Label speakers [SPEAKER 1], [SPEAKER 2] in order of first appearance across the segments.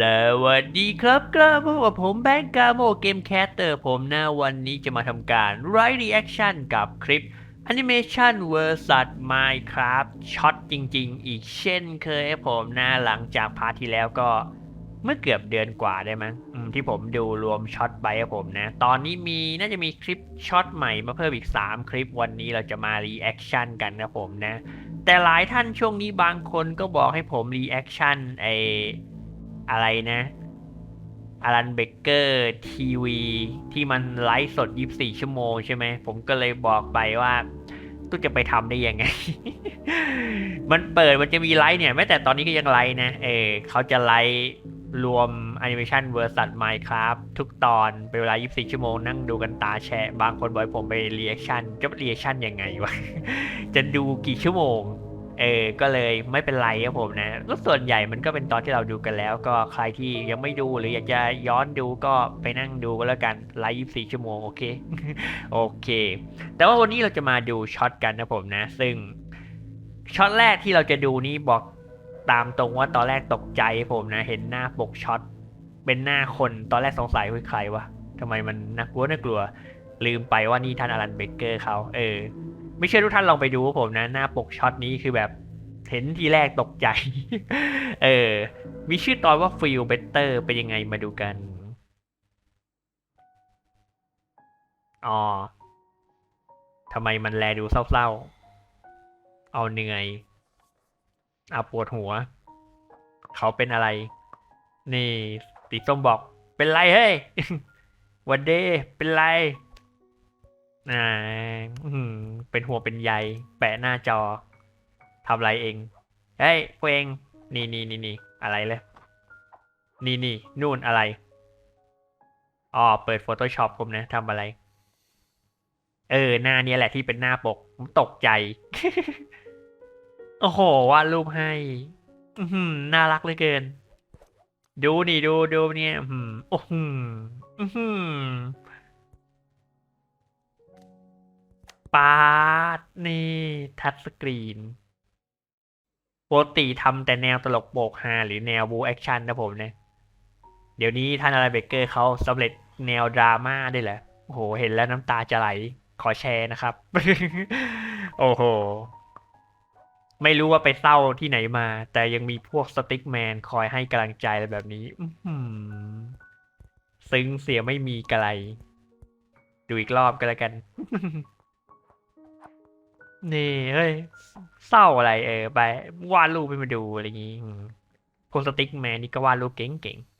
[SPEAKER 1] สวัสดีครับกลับมาพบกับผมแบงค์กาโมเกมแคสเตอร์ผมนะวันนี้จะมาทำการไรรีแอคชั่นกับคลิป Animation vs Minecraft ช็อตจริงๆ อีกเช่นเคยผมนะหลังจากพาร์ทที่แล้วก็เมื่อเกือบเดือนกว่าได้มั้งอืมที่ผมดูรวมช็อตไปกับผมนะ ตอนนี้มีน่าจะมีคลิปช็อตใหม่มาเพิ่มอีก 3 คลิปวันนี้เราจะมารีแอคชั่นกันนะผมนะ แต่หลายท่านช่วงนี้บางคนก็บอกให้ผมรีแอคชั่นไอ อะไรนะอารันเบเกอร์ทีวีที่มันไลฟ์สด 24 ชั่วโมงใช่ไหม ผมก็เลยบอกไปว่าตุ๊กจะไปทำได้ยังไง มันเปิดมันจะมีไลฟ์เนี่ย แม้แต่ตอนนี้ก็ยังไลฟ์นะ เออเขาจะไลฟ์รวมแอนิเมชันเวอร์สัต Minecraft ทุกตอนเป็นเวลา 24 ชั่วโมงนั่งดูกันตาแชะ บางคนบอกให้ผมไปรีแอคชั่นจะรีแอคชั่นยังไงวะ จะดูกี่ชั่วโมง เออ ก็เลยไม่เป็นไรครับผมนะก็ส่วนใหญ่มันก็เป็นตอนที่เราดูกันแล้ว ก็ใครที่ยังไม่ดูหรืออยากจะย้อนดูก็ไปนั่งดูก็แล้วกันไลฟ์ 24 ชั่วโมง โอเค โอเค แต่ว่าวันนี้เราจะมาดูช็อตกันนะผมนะ ซึ่งช็อตแรกที่เราจะดูนี้บอกตามตรงว่าตอนแรกตกใจผมนะ เห็นหน้าปกช็อตเป็นหน้าคนตอนแรกสงสัยว่าใครวะทำไมมันน่ากลัวน่ากลัว ลืมไปว่านี่ท่านอลันเบเกอร์เขาเออ ไม่เชื่อทุกท่านลองไปดูผมนะ หน้าปกช็อตนี้คือแบบเห็นทีแรกตกใจ เออ มีชื่อตอนว่า Feel Better เป็นยังไงมาดูกัน อ๋อทำไมมันแลดูเศร้าๆ เอาเหนื่อยเอาปวดหัว เขาเป็นอะไร นี่ตีส้มบอก เป็นไรเฮ้ยวันเดย์เป็นไร อ่าอื้อหือเป็นหัวเป็นใยแปะหน้าจอทำอะไรเองเฮ้ยพวกเอง นี่นี่นี่นี่อะไรเลย นี่นี่นู่นอะไรอ๋อเปิด Photoshop ผมนะทำอะไร เออ หน้านี้แหละที่เป็นหน้าปก ผมตกใจ โอ้โหวาดรูปให้ อืน่ารักเหลือเกิน ดูนี่ดูดูเนี่ย อืมโอ้โหอือ ปาดนี่ทัชสกรีนปกติทำแต่แนวตลกโปกฮาหรือแนวบูแอคชั่นนะผมเนี่ย เดี๋ยวนี้ท่านอะไรเบเกอร์เขาสำเร็จแนวดราม่าได้แหละโอ้โห เห็นแล้วน้ำตาจะไหล ขอแชร์นะครับ โอ้โห ไม่รู้ว่าไปเศร้าที่ไหนมา แต่ยังมีพวกสติ๊กแมนคอยให้กำลังใจอะไรแบบนี้ซึ้งเสียไม่มีกระไร ดูอีกรอบก็แล้วกัน นี่เฮ้ยเศร้าอะไรเออไปวาดรูปไปมาดูอะไรอย่างงี้อืมพวกสติ๊กแมนนี่ก็วาดรูปเก่งๆ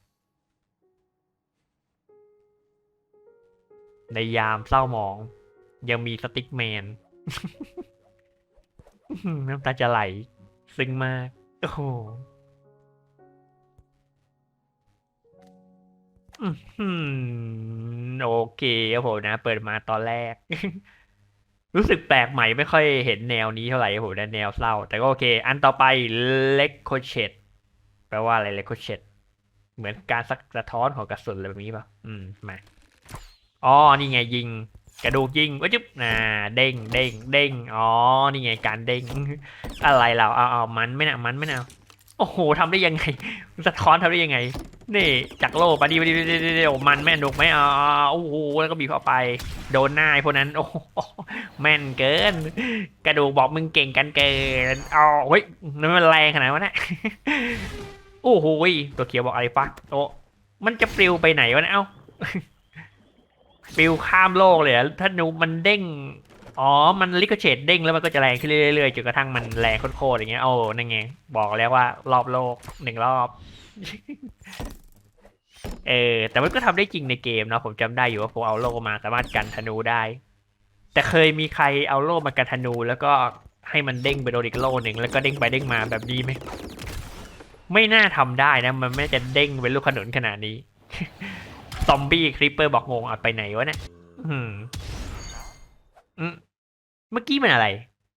[SPEAKER 1] ในยามเศร้าหมอง ยังมีสติ๊กแมนน้ำตาจะไหล ซึ้งมาก โอ้โหโอเคครับผมนะ เปิดมาตอนแรก รู้สึกแปลกใหม่ไม่ค่อยเห็นแนวนี้เท่าไหร่ครับผมนะแนวเศร้า แต่ก็โอเค อันต่อไปเล็กโคเชตแปลว่าอะไรเล็กโคเชตเหมือนการสักสะท้อนของกระสุนอะไรแบบนี้ป่ะอืมมาอ๋อนี่ไงยิง กระดูกยิงว่าจุ๊บน่าเด้งเด้งเด้งอ๋อนี่ไงการเด้งอะไรเราเอาเอามันไม่น่ะมันไม่น่ะโอ้โหทำได้ยังไง สะท้อนทำได้ยังไง นี่จากโลกไปดิไปดิไปดิไปดิโอ้มันแม่นหนุกไหมอ๋อโอ้โหแล้วก็บีบเข้าไป โดนหน้าไอ้พวกนั้น โอ้โหแม่นเกิน กระดูกบอกมึงเก่งกันเกินอ๋อเฮ้ยนั่นมันแรงขนาดนั้นวะเนี่ยโอ้โหตัวเขียวบอกอะไรปะโอ้มันจะปลิวไปไหนวะเนี่ยเอ้าปลิวข้ามโลกเลยถ้าหนูมันเด้งอ๋อ มันลิกเชตเด้งแล้วมันก็จะแรงขึ้นเรื่อยๆจนกระทั่งมันแรงโคตรๆอย่างเงี้ยโอ้นั่นไงบอกแล้วว่ารอบโลกหนึ่งรอบ เออ แต่มันก็ทำได้จริงในเกมเนาะผมจำได้อยู่ว่าผมเอาโล่มาสามารถกันธนูได้ แต่เคยมีใครเอาโล่มากันธนู แล้วก็ให้มันเด้งไปโดนอีกโล่หนึ่งแล้วก็เด้งไปเด้งมาแบบนี้ไหมไม่น่าทำได้นะ มันไม่จะเด้งเป็นลูกขนุนขนาดนี้ซอมบี้คริปเปอร์บอกงงเอาไปไหนวะเนี่ยอืมเมื่อกี้มันอะไร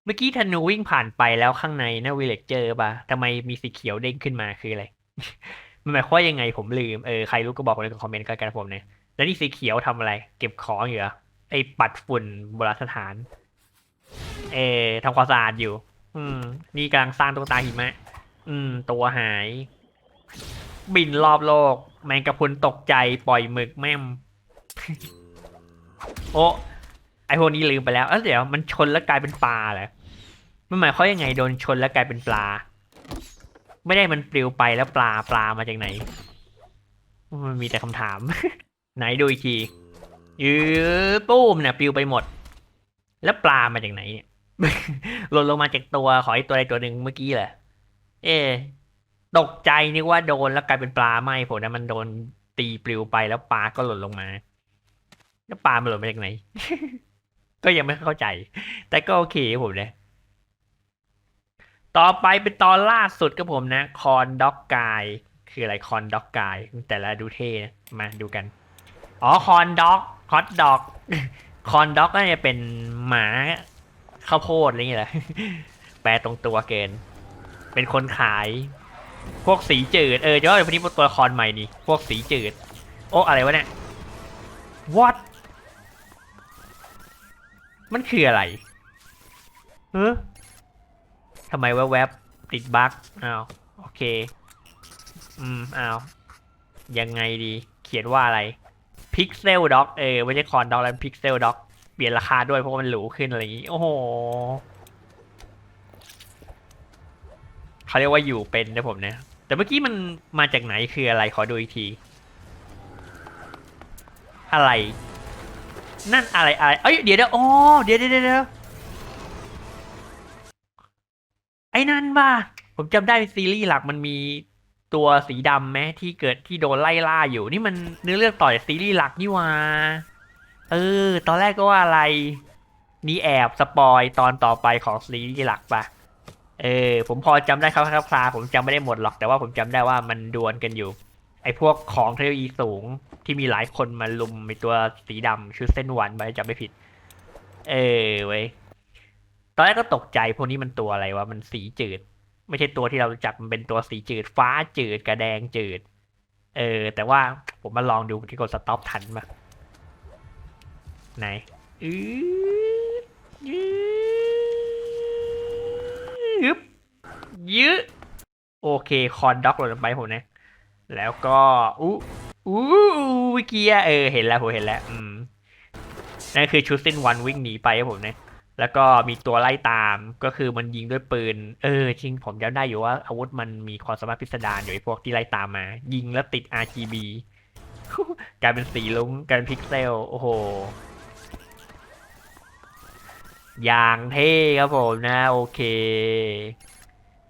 [SPEAKER 1] เมื่อกี้ธนูวิ่งผ่านไปแล้วข้างในนะวิลเลจเจอร์ปะทำไมมีสีเขียวเด้งขึ้นมาคืออะไร มันหมายความยังไงผมลืม เออใครรู้ก็บอกในคอมเมนต์กันผมเนี่ยแล้วนี่สีเขียวทำอะไร เก็บของอยู่เหรอไอ้ปัดฝุ่นโบราณสถาน เออทำความสะอาดอยู่ อืม นี่กำลังสร้างตุ๊กตาหิมะ อืม ตัวหาย บินรอบโลก แมงกะพรุนตกใจปล่อยหมึกแม่ม โอ้ไอพวกนี้ลืมไปแล้วเอ้เดี๋ยวมันชนแล้วกลายเป็นปลาเหรอมันหมายความยังไงโดนชนแล้วกลายเป็นปลา ไม่ได้มันปลิวไปแล้วปลาปลามาจากไหน มันมีแต่คำถาม ไหนดูอีกทียือปุ้มเนี่ยปลิวไปหมด แล้วปลามาจากไหนเนี่ยหล่นลงมาจากตัวขอไอ้ตัวใดตัวหนึ่งเมื่อกี้แหละเอ ตกใจนึกว่าโดนแล้วกลายเป็นปลาไหมผมนะมันโดนตีปลิวไปแล้วปลาก็หล่นลงมา แล้วปลามันหล่นมาจากไหน ก็ยังไม่เข้าใจ แต่ก็โอเคผมเนะ ต่อไปเป็นตอนล่าสุดกับผมนะ คอนด็อกกายคืออะไรคอนด็อกกายแต่ละดูเท่นะมาดูกัน อ๋อคอนด็อกฮอตด็อกคอนด็อกก็จะเป็นหมาข้าวโพดอะไรอย่างเงี้ยแหละแปลตรงตัวเกิน เป็นคนขาย พวกสีจืด เออจ้าเดี๋ยวพวกนี้ตัวละครใหม่นี่ พวกสีจืด โอ้อะไรวะเนี่ย what มันคืออะไรเออ ทำไมแวบๆติดบั๊กอ้าวโอเค อืมอ้าวยังไงดี เขียนว่าอะไรพิกเซลด็อกเออไม่ใช่คอนด็อกแล้วพิกเซลด็อกเปลี่ยนราคาด้วยเพราะว่ามันหรูขึ้นอะไรอย่างงี้ โอ้โหเขาเรียกว่าอยู่เป็นนะผมเนี่ยแต่เมื่อกี้มันมาจากไหนคืออะไรขอดูอีกที อะไร นั่นอะไรอะไร เอ้ยเดี๋ยวเดี๋ยวอ๋อเดี๋ยวเดี๋ยวเดี๋ยว ไอ้นั่นป่ะผมจำได้ซีรีส์หลักมันมีตัวสีดำไหมที่เกิดที่โดนไล่ล่าอยู่ นี่มันเนื้อเรื่องต่อจากซีรีส์หลักนี่ว่าเออ ตอนแรกก็ว่าอะไร นี่แอบสปอยตอนต่อไปของซีรีส์หลักปะเออ ผมพอจำได้ครับครับคลาผมจำไม่ได้หมดหรอกแต่ว่าผมจำได้ว่ามันดวลกันอยู่ ไอ้พวกของเทคโนโลยีสูงที่มีหลายคนมาลุมในตัวสีดำชุดเส้นหวันไปจำไม่ผิด เออเว้ย ตอนแรกก็ตกใจพวกนี้มันตัวอะไรวะมันสีจืด ไม่ใช่ตัวที่เรารู้จักมันเป็นตัวสีจืด ฟ้าจืดกระแดงจืด เออ แต่ว่าผมมาลองดูที่กดสต็อปทันมาไหนอือยืบยืดโอเค คอนด็อกหล่นไปผมนะ แล้วก็อู้อู้วิเกียเออ เห็นแล้วผมเห็นแล้ว อืมนั่นคือชุดสิ้นวันวิ่งหนีไปครับผมนะ แล้วก็มีตัวไล่ตามก็คือมันยิงด้วยปืน เออจริงผมจำได้อยู่ว่าอาวุธมันมีความสามารถพิสดารอยู่ไอ้พวกที่ไล่ตามมา ยิงแล้วติด RGB กลายเป็นสีลุ้งกลายเป็นพิกเซล โอ้โห อย่างเท่ครับผมนะโอเค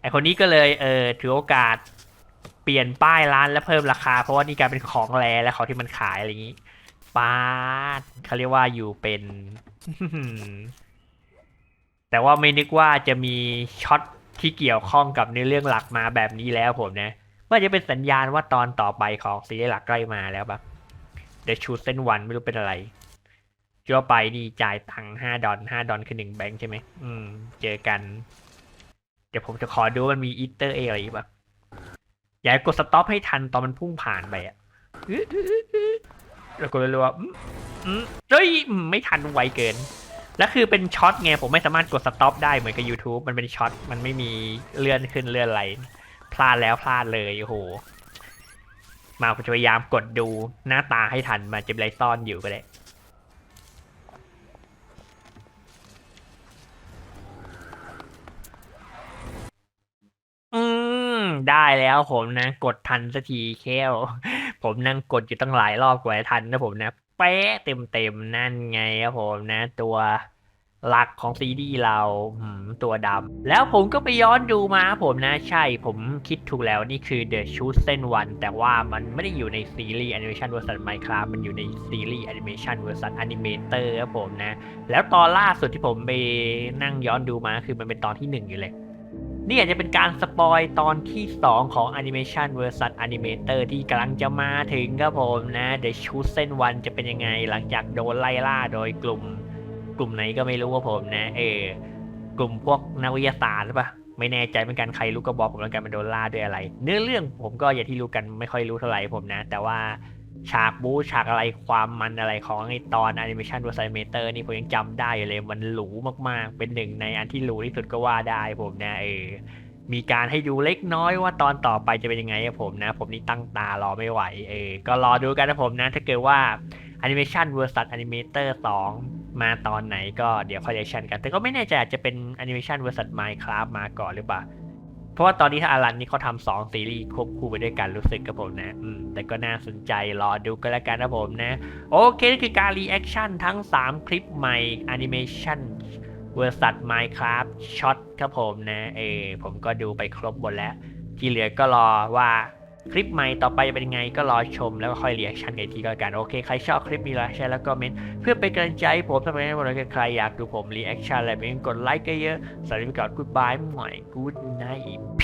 [SPEAKER 1] ไอคนนี้ก็เลยเออถือโอกาสเปลี่ยนป้ายร้านแล้วเพิ่มราคา เพราะว่านี่กลายเป็นของแรและของที่มันขายอะไรอย่างนี้ป้าเขาเรียกว่าอยู่เป็น แต่ว่าไม่นึกว่าจะมีช็อตที่เกี่ยวข้องกับในเรื่องหลักมาแบบนี้แล้วผมนะว่าจะเป็นสัญญาณว่าตอนต่อไปของซีรีส์หลักใกล้มาแล้วแบบเดชูเส้นวันไม่รู้เป็นอะไรจ่อไปนี่จ่ายตังค์ห้าดอลห้าดอลคือหนึ่งแบงค์ใช่ไหมอืม เจอกัน เดี๋ยวผมจะขอดูมันมีอีเตอร์เออะไรอีกปะอย่าให้กดสต็อปให้ทันตอนมันพุ่งผ่านไปอะแล้วกดรัวๆอืมเฮ้ยอืมไม่ทันไวเกิน แล้วคือเป็นช็อตไงผมไม่สามารถกดสต็อปได้เหมือนกับ YouTube มันเป็นช็อตมันไม่มีเลื่อนขึ้นเลื่อนอะไรพลาดแล้วพลาดเลยโอ้โหมาผมจะพยายามกดดูหน้าตาให้ทันมาจะเป็นไรซ่อนอยู่ก็ได้อืมได้แล้วผมนะ กดทันสักทีแค่วผมนั่งกดอยู่ตั้งหลายรอบกว่าทันนะผมนะ เป๊ะเต็มเต็มๆ นั่นไงครับผมนะ ตัวหลักของซีดีเราตัวดำแล้วผมก็ไปย้อนดูมาครับผมนะใช่ผมคิดถูกแล้วนี่คือ The Chosen One แต่ว่ามันไม่ได้อยู่ในซีรีส์แอนิเมชันเวอร์ซัน Minecraft มันอยู่ในซีรีส์แอนิเมชันเวอร์ซันอนิเมเตอร์ครับผมนะ แล้วตอนล่าสุดที่ผมไปนั่งย้อนดูมาคือมันเป็นตอนที่หนึ่งอยู่เลย นี่อาจจะเป็นการสปอยตอนที่ 2 ของ Animation vs Animator ที่กำลังจะมาถึงครับผมนะ The Chosen One จะเป็นยังไงหลังจากโดนไล่ล่าโดยกลุ่ม กลุ่มไหนก็ไม่รู้ว่าผมนะ เออกลุ่มพวกนักวิทยาศาสตร์หรือเปล่าไม่แน่ใจเหมือนกันใครรู้ก็บอกผมแล้วกันมันโดนล่าด้วยอะไร เนื้อเรื่องผมก็อย่างที่รู้กันไม่ค่อยรู้เท่าไหร่ผมนะ แต่ว่า ฉากบู๊ฉากอะไรความมันอะไรของไอตอน Animation vs Animator นี่ผมยังจำได้อยู่เลย มันหรูมากๆ เป็นหนึ่งในอันที่หรูที่สุดก็ว่าได้ผมนะเออมีการให้ดูเล็กน้อยว่าตอนต่อไปจะเป็นยังไงครับผมนะ ผมนี่ตั้งตารอไม่ไหวเออก็รอดูกันนะผมนะ ถ้าเกิดว่า Animation vs Animator 2 มาตอนไหนก็เดี๋ยวคอยเรียกชันกัน แต่ก็ไม่แน่ใจจจะเป็น Animation vs Minecraft มาก่อนหรือเปล่า เพราะว่าตอนนี้ถ้าอารันนี่เขาทำสองซีรีส์ควบคู่ไปด้วยกันรู้สึกกับผมนะอืมแต่ก็น่าสนใจรอดูกันแล้วกันนะผมนะ โอเคนี่คือการรีแอคชั่นทั้ง 3 คลิปใหม่ Animation vs Minecraft ช็อตครับผมนะเออผมก็ดูไปครบหมดแล้ว ที่เหลือก็รอว่า คลิปใหม่ต่อไปเป็นยังไงก็รอชมแล้วก็ค่อยเรียกชันกันทีก็แล้วกันโอเคใครชอบคลิปนี้แล้วแชร์แล้วก็เมนต์เพื่อเป็นกำลังใจให้ผมถ้าเป็นคนใครอยากดูผมรีแอคชั่นอะไรเป็นกดไลค์ก็เยอะสวัสดีก่อนกูดบายหม่อยกูดไนท์